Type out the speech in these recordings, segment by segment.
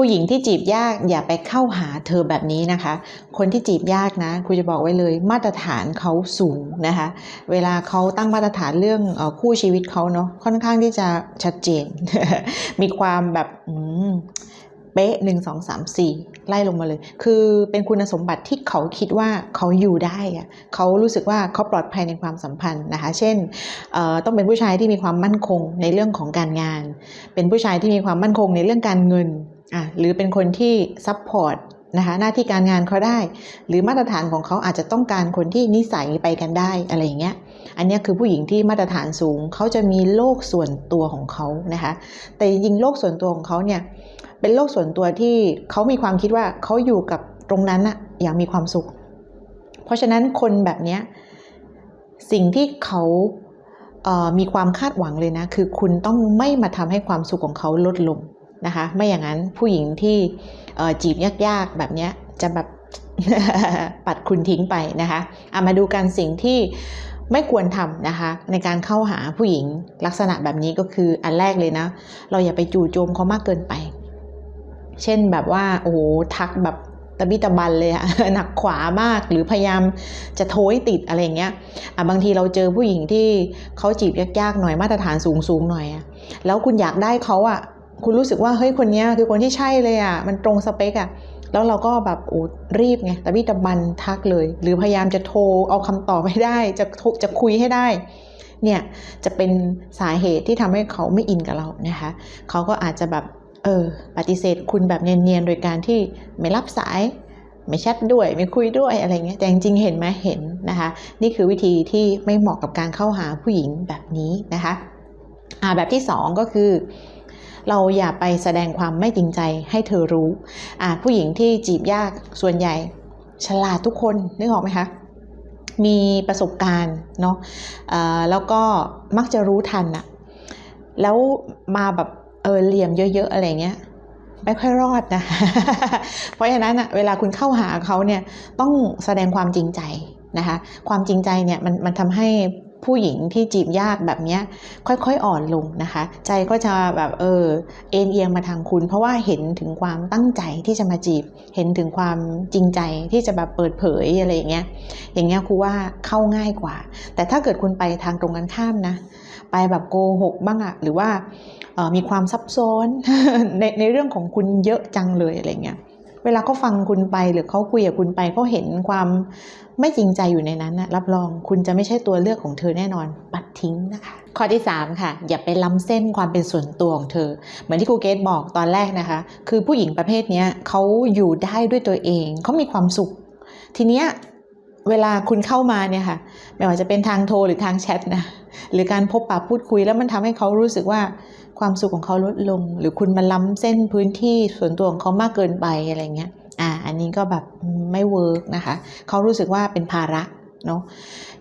ผู้หญิงที่จีบยากอย่าไปเข้าหาเธอแบบนี้นะคะ คนที่จีบยากนะครูจะบอกไว้เลยมาตรฐานเขาสูงนะคะ เวลาเขาตั้งมาตรฐานเรื่องอคู่ชีวิตเขาเนาะค่อนข้างที่จะชัดเจน มีความแบบเป๊ะหนึ่งสองสามสี่ไล่ลงมาเลย คือเป็นคุณสมบัติที่เขาคิดว่าเขาอยู่ได้อะเขารู้สึกว่าเขาปลอดภัยในความสัมพันธ์นะคะ เช่นต้องเป็นผู้ชายที่มีความมั่นคงในเรื่องของการงาน เป็นผู้ชายที่มีความมั่นคงในเรื่องการเงิน อะหรือเป็นคนที่ซัพพอร์ตนะคะหน้าที่การงานเขาได้ หรือมาตรฐานของเขาอาจจะต้องการคนที่นิสัยไปกันได้อะไรอย่างเงี้ยอันนี้คือผู้หญิงที่มาตรฐานสูงเขาจะมีโลกส่วนตัวของเขานะคะแต่จริงโลกส่วนตัวของเขาเนี่ยเป็นโลกส่วนตัวที่เขามีความคิดว่าเขาอยู่กับตรงนั้นอะอย่างมีความสุข เพราะฉะนั้นคนแบบนี้สิ่งที่เขาเอ่อมีความคาดหวังเลยนะ คือคุณต้องไม่มาทำให้ความสุขของเขาลดลง นะคะ ไม่อย่างนั้นผู้หญิงที่จีบยากๆแบบนี้จะแบบปัดคุณทิ้งไปนะคะเอามาดูกันสิ่งที่ไม่ควรทำนะคะ ในการเข้าหาผู้หญิงลักษณะแบบนี้ก็คืออันแรกเลยนะ เราอย่าไปจู่โจมเขามากเกินไป เช่นแบบว่าโอ้โหทักแบบตะบิตะบันเลยอะหนักขวามากหรือพยายามจะโทยติดอะไรเงี้ยอะบางทีเราเจอผู้หญิงที่เขาจีบยากๆหน่อยมาตรฐานสูงๆหน่อยอะแล้วคุณอยากได้เขาอะ คุณรู้สึกว่าเฮ้ยคนนี้คือคนที่ใช่เลยอะมันตรงสเปคอะแล้วเราก็แบบโอ้รีบไงแตะบิตะบันทักเลย หรือพยายามจะโทรเอาคำตอบให้ได้จะจะคุยให้ได้เนี่ยจะเป็นสาเหตุที่ทำให้เขาไม่อินกับเรานะคะเขาก็อาจจะแบบเออปฏิเสธคุณแบบเนียนๆโดยการที่ไม่รับสายไม่แชทด้วยไม่คุยด้วยอะไรเงี้ยแต่จริงๆเห็นไหมเห็นนะคะ นี่คือวิธีที่ไม่เหมาะกับการเข้าหาผู้หญิงแบบนี้นะคะอ่าแบบที่สองก็คือ เราอย่าไปแสดงความไม่จริงใจให้เธอรู้อ่าผู้หญิงที่จีบยากส่วนใหญ่ ฉลาดทุกคนนึกออกไหมคะมีประสบการณ์เนาะแล้วก็มักจะรู้ทันอะแล้วมาแบบเออเหลี่ยมเยอะๆอะไรเงี้ยไม่ค่อยรอดนะ เพราะฉะนั้นอะเวลาคุณเข้าหาเขาเนี่ยต้องแสดงความจริงใจนะคะ ความจริงใจเนี่ยมันมันทำให้ ผู้หญิงที่จีบยากแบบนี้ค่อยๆอ่อนลงนะคะ ใจก็จะแบบเออเอ็นเอียงมาทางคุณ เพราะว่าเห็นถึงความตั้งใจที่จะมาจีบ เห็นถึงความจริงใจที่จะแบบเปิดเผยอะไรอย่างเงี้ยอย่างเงี้ยครูว่าเข้าง่ายกว่า แต่ถ้าเกิดคุณไปทางตรงกันข้ามนะ ไปแบบโกหกบ้างอะหรือว่ามีความซับซ้อนในในเรื่องของคุณเยอะจังเลยอะไรเงี้ย เวลาเขาฟังคุณไปหรือเขาคุยกับคุณไปเขาเห็นความไม่จริงใจอยู่ในนั้นนะรับรองคุณจะไม่ใช่ตัวเลือกของเธอแน่นอน ปัดทิ้งนะคะ ข้อที่ 3 ค่ะ อย่าไปล้ำเส้นความเป็นส่วนตัวของเธอ เหมือนที่ครูเกตบอกตอนแรกนะคะ คือผู้หญิงประเภทนี้เขาอยู่ได้ด้วยตัวเองเขามีความสุขทีเนี้ย เวลาคุณเข้ามาเนี่ยค่ะ ไม่ว่าจะเป็นทางโทรหรือทางแชทนะ หรือการพบปะพูดคุยแล้วมันทำให้เขารู้สึกว่าความสุขของเขาลดลง หรือคุณมาล้ำเส้นพื้นที่ส่วนตัวของเขามากเกินไปอะไรเงี้ย อ่า อันนี้ก็แบบไม่เวิร์กนะคะ เขารู้สึกว่าเป็นภาระเนาะ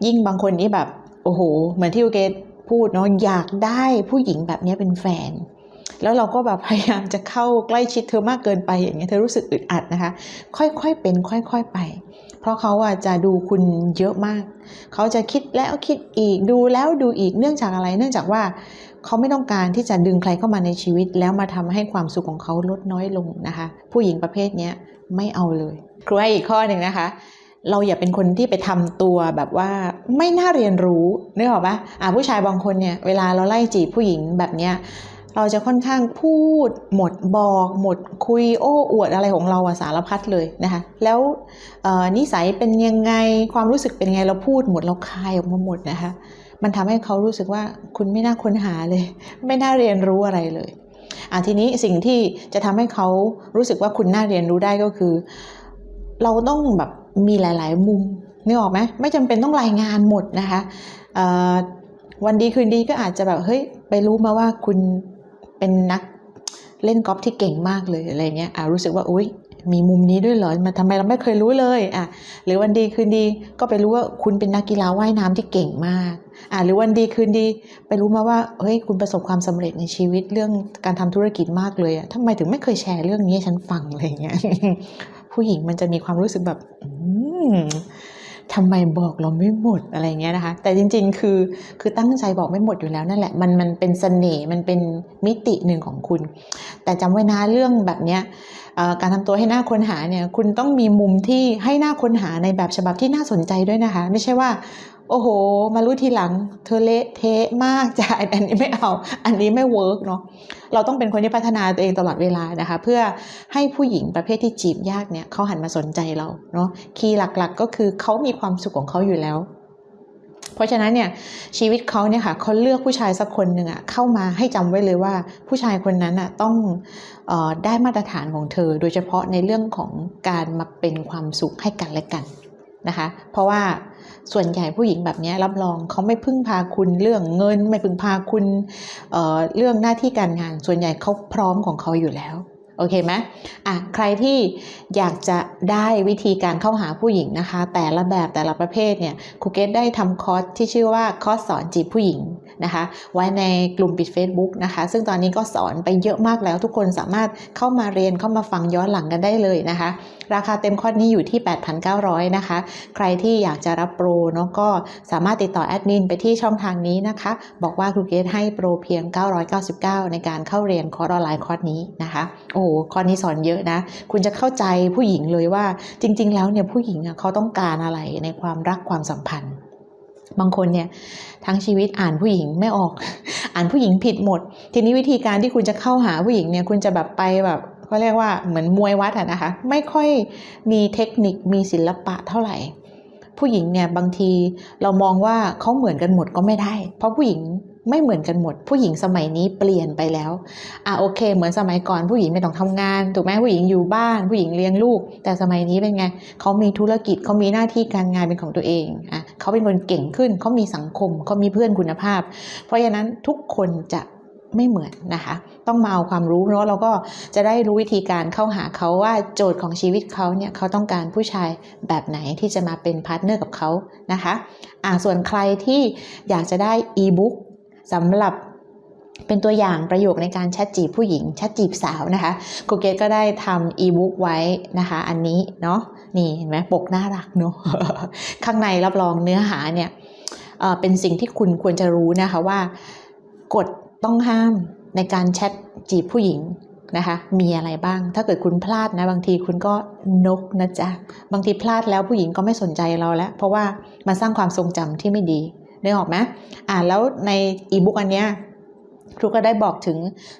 ยิ่งบางคนนี่แบบ โอ้โห เหมือนที่โอเกตพูดเนาะ อยากได้ผู้หญิงแบบนี้เป็นแฟนแล้วเราก็แบบพยายามจะเข้าใกล้ชิดเธอมากเกินไปอย่างเงี้ยเธอรู้สึกอึดอัดนะคะ ค่อยๆเป็น ค่อย ๆ ไป ราะเขาอะจะดูคุณเยอะมาก เขาจะคิดแล้วคิดอีกดูแล้วดูอีกเนื่องจากอะไร เนื่องจากว่าเขาไม่ต้องการที่จะดึงใครเข้ามาในชีวิต แล้วมาทำให้ความสุขของเขาลดน้อยลงนะคะ ผู้หญิงประเภทเนี้ไม่เอาเลยครูให้อีกข้อหนึ่งนะคะ เราอย่าเป็นคนที่ไปทำตัวแบบว่าไม่น่าเรียนรู้นึกออกปะอ่าผู้ชายบางคนเนี่ยเวลาเราไล่จีบผู้หญิงแบบเนี้ย เราจะค่อนข้างพูด หมดบอกหมดคุยโอ้อวดอะไรของเราอะสารพัดเลยนะคะแล้วนิสัยเป็นยังไงความรู้สึกเป็นยังไงเราพูดหมดเราคายออกมาหมดนะคะมันทำให้เขารู้สึกว่าคุณไม่น่าค้นหาเลย ไม่น่าเรียนรู้อะไรเลยอะทีนี้สิ่งที่จะทำให้เขารู้สึกว่าคุณน่าเรียนรู้ได้ก็คือ เราต้องแบบมีหลาย ๆ มุมนึกออกไหมไม่จำเป็นต้องรายงานหมดนะคะวันดีคืนดีก็อาจจะแบบเฮ้ยไปรู้มาว่าคุณ เป็นนักเล่นกอล์ฟที่เก่งมากเลยอะไรเงี้ยอะรู้สึกว่าอุ้ยมีมุมนี้ด้วยเหรอมาทำไมเราไม่เคยรู้เลยอะหรือวันดีคืนดีก็ไปรู้ว่าคุณเป็นนักกีฬาว่ายน้ำที่เก่งมากอะหรือวันดีคืนดีไปรู้มาว่าเฮ้ยคุณประสบความสำเร็จในชีวิตเรื่องการทำธุรกิจมากเลยอะทำไมถึงไม่เคยแชร์เรื่องนี้ให้ฉันฟังอะไรเงี้ยผู้หญิงมันจะมีความรู้สึกแบบอื ทำไมบอกเราไม่หมดอะไรเงี้ยนะคะ แต่จริง ๆ คือคือตั้งใจบอกไม่หมดอยู่แล้วนั่นแหละ มันมันเป็นเสน่ห์มันเป็นมิติหนึ่งของคุณ แต่จำไว้นะเรื่องแบบเนี้ยการทำตัวให้น่าค้นหาเนี่ยคุณต้องมีมุมที่ให้น่าค้นหาในแบบฉบับที่น่าสนใจด้วยนะคะ ไม่ใช่ว่า โอ้โห มารู้ทีหลัง เธอเละเทะมากจ้ะอันนี้ไม่เอา อันนี้ไม่เวิร์กเนาะเราต้องเป็นคนที่พัฒนาตัวเองตลอดเวลานะคะ เพื่อให้ผู้หญิงประเภทที่จีบยากเนี่ยเขาหันมาสนใจเราเนาะคีย์หลักๆ ก็คือเขามีความสุขของเขาอยู่แล้ว เพราะฉะนั้นเนี่ยชีวิตเขาเนี่ยค่ะเขาเลือกผู้ชายสักคนหนึ่งอะเข้ามาให้จำไว้เลยว่าผู้ชายคนนั้นอะต้องเออได้มาตรฐานของเธอ โดยเฉพาะในเรื่องของการมาเป็นความสุขให้กันและกันนะคะ เพราะว่า ส่วนใหญ่ผู้หญิงแบบนี้รับรองเขาไม่พึ่งพาคุณเรื่องเงิน ไม่พึ่งพาคุณเเรื่องหน้าที่การงาน ส่วนใหญ่เขาพร้อมของเขาอยู่แล้ว โอเคไหมอะใครที่อยากจะได้วิธีการเข้าหาผู้หญิงนะคะ แต่ละแบบแต่ละประเภทเนี่ยครูเกตได้ทำคอร์สที่ชื่อว่าคอร์สสอนจีบผู้หญิงนะคะ ไว้ในกลุ่มปิด Facebook นะคะ ซึ่งตอนนี้ก็สอนไปเยอะมากแล้วทุกคนสามารถเข้ามาเรียนเข้ามาฟังย้อนหลังกันได้เลยนะคะ ราคาเต็มคอร์สนี้อยู่ที่ 8,900 นะคะ ใครที่อยากจะรับโปรเนาะก็สามารถติดต่อแอดมินไปที่ช่องทางนี้นะคะ บอกว่าครูเกตให้โปรเพียง 999 ในการเข้าเรียนคอร์สออนไลน์คอร์สนี้นะคะโอ้หคอร์สนี้สอนเยอะนะ คุณจะเข้าใจผู้หญิงเลยว่า จริง ๆ แล้วเนี่ยผู้หญิงเขาต้องการอะไรในความรักความสัมพันธ์ บางคนเนี่ยทั้งชีวิตอ่านผู้หญิงไม่ออก อ่านผู้หญิงผิดหมด ทีนี้วิธีการที่คุณจะเข้าหาผู้หญิงเนี่ยคุณจะแบบไปแบบเขาเรียกว่าเหมือนมวยวัดอะนะคะ ไม่ค่อยมีเทคนิคมีศิลปะเท่าไหร่ ผู้หญิงเนี่ยบางทีเรามองว่าเขาเหมือนกันหมดก็ไม่ได้ เพราะผู้หญิง ไม่เหมือนกันหมด ผู้หญิงสมัยนี้เปลี่ยนไปแล้วอะโอเค เหมือนสมัยก่อนผู้หญิงไม่ต้องทำงานถูกไหมผู้หญิงอยู่บ้าน ผู้หญิงเลี้ยงลูก แต่สมัยนี้เป็นไงเขามีธุรกิจเขามีหน้าที่การงานเป็นของตัวเองอะเขาเป็นคนเก่งขึ้นเขามีสังคมเขามีเพื่อนคุณภาพ เพราะฉะนั้นทุกคนจะไม่เหมือนนะคะ ต้องมาเอาความรู้เนาะเราก็จะได้รู้วิธีการเข้าหาเขาว่าโจทย์ของชีวิตเขาเนี่ยเขาต้องการผู้ชายแบบไหนที่จะมาเป็นพาร์ทเนอร์กับเขานะคะอ่าส่วนใครที่อยากจะได้อีบุ๊ก สำหรับเป็นตัวอย่างประโยคในการแชทจีบผู้หญิงแชทจีบสาวนะคะคูเกตก็ได้ทำอีบุ๊กไว้นะคะ อันนี้เนาะนี่เห็นไหมปกน่ารักเนาะข้างในรับรองเนื้อหาเนี่ยเป็นสิ่งที่คุณควรจะรู้นะคะว่ากฎต้องห้ามในการแชทจีบผู้หญิงนะคะมีอะไรบ้าง ถ้าเกิดคุณพลาดนะบางทีคุณก็นกนะจ๊ะบางทีพลาดแล้วผู้หญิงก็ไม่สนใจเราแล้ว เพราะว่ามันสร้างความทรงจำที่ไม่ดี นึกออกไหมอ่าแล้วในอีบุ๊กอันเนี้ยครูก็ได้บอกถึง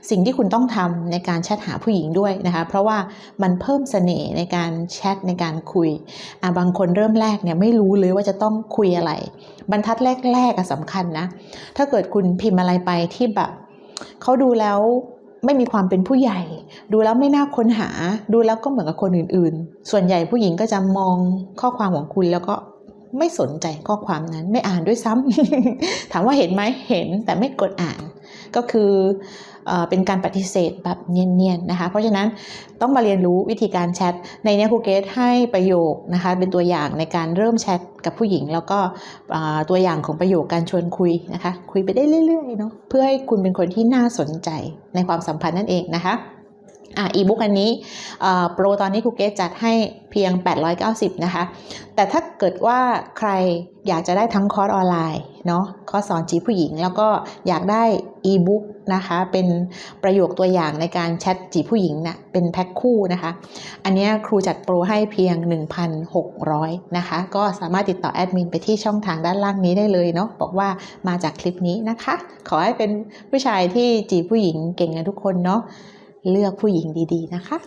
สิ่งที่คุณต้องทำในการแชทหาผู้หญิงด้วยนะคะ เพราะว่ามันเพิ่มเสน่ห์ในการแชทในการคุยอ่าบางคนเริ่มแรกเนี่ยไม่รู้เลยว่าจะต้องคุยอะไร บรรทัดแรกๆสำคัญนะ ถ้าเกิดคุณพิมพ์อะไรไปที่แบบเขาดูแล้วไม่มีความเป็นผู้ใหญ่ ดูแล้วไม่น่าค้นหา ดูแล้วก็เหมือนกับคนอื่นๆ ส่วนใหญ่ผู้หญิงก็จะมองข้อความของคุณแล้วก็ ไม่สนใจข้อความนั้นไม่อ่านด้วยซ้ำถามว่าเห็นไหมเห็นแต่ไม่กดอ่าน ก็คือเอเป็นการปฏิเสธแบบเนียนๆนะคะ เพราะฉะนั้นต้องมาเรียนรู้วิธีการแชท ในเนี้ครูเกตให้ประโยคนะคะเป็นตัวอย่างในการเริ่มแชทกับผู้หญิง แล้วก็ตัวอย่างของประโยคการชวนคุยนะคะ คุยไปได้เรื่อยๆเนาะเพื่อให้คุณเป็นคนที่น่าสนใจในความสัมพันธ์นั่นเองนะคะ อะอีบุ๊กอันนี้โปรตอนนี้ครูเกตจัดให้เพียง 890 นะคะ แต่ถ้าเกิดว่าใครอยากจะได้ทั้งคอร์สออนไลน์เนาะคอร์สสอนจีผู้หญิง แล้วก็อยากได้อีบุ๊กนะคะ เป็นประโยคตัวอย่างในการแชทจีผู้หญิงนะ่ะเป็นแพ็คคู่นะคะ อันเนี้ยครูจัดโปรให้เพียง 1,600 นะคะ ก็สามารถติดต่อแอดมินไปที่ช่องทางด้านล่างนี้ได้เลยเนาะบอกว่ามาจากคลิปนี้นะคะ ขอให้เป็นผู้ชายที่จีผู้หญิงเก่งกันทุกคนเนาะ เลือกผู้หญิงดีๆนะคะ